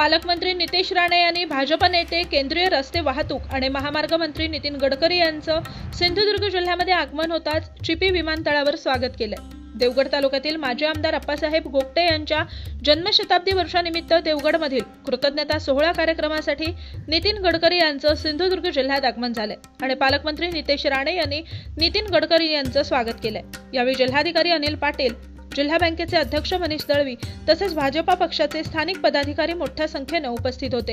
पालकमंत्री नितेश राणे यांनी भाजप नेते केंद्रीय रस्ते वाहतूक आणि महामार्ग मंत्री नितीन गडकरी यांचं सिंधुदुर्ग जिल्ह्यामध्ये आगमन होताच चिपी विमानतळावर स्वागत केलं. देवगड तालुक्यातील माजी आमदार अप्पासाहेब गोपटे यांच्या जन्मशताब्दी वर्षानिमित्त देवगडमधील कृतज्ञता सोहळा कार्यक्रमासाठी नितीन गडकरी यांचं सिंधुदुर्ग जिल्ह्यात आगमन झालंय आणि पालकमंत्री नितेश राणे यांनी नितीन गडकरी यांचं स्वागत केलंय यावेळी जिल्हाधिकारी अनिल पाटील जिल्हा बँकेचे अध्यक्ष मनीष दळवी तसेच भाजपा पक्षाचे स्थानिक पदाधिकारी मोठ्या संख्येनं उपस्थित होते.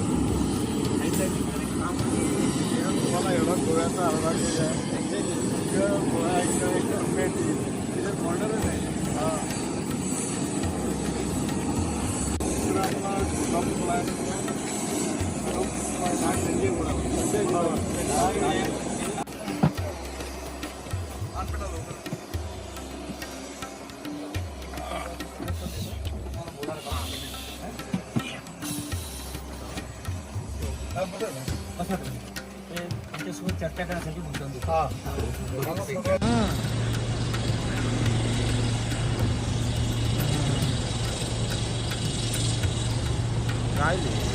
तुम्हाला एवढा गोव्याचा अर्धा केज आहे इतकं गोळा एकदम एकदम भेट तिथे बॉर्डरच आहे हां दुसरा आपला कोल्हापूरला आहे. तो नाग नंदी गोळा. आमच्यासोबत चर्चा करण्यासाठी बोलतो हां. राहिले.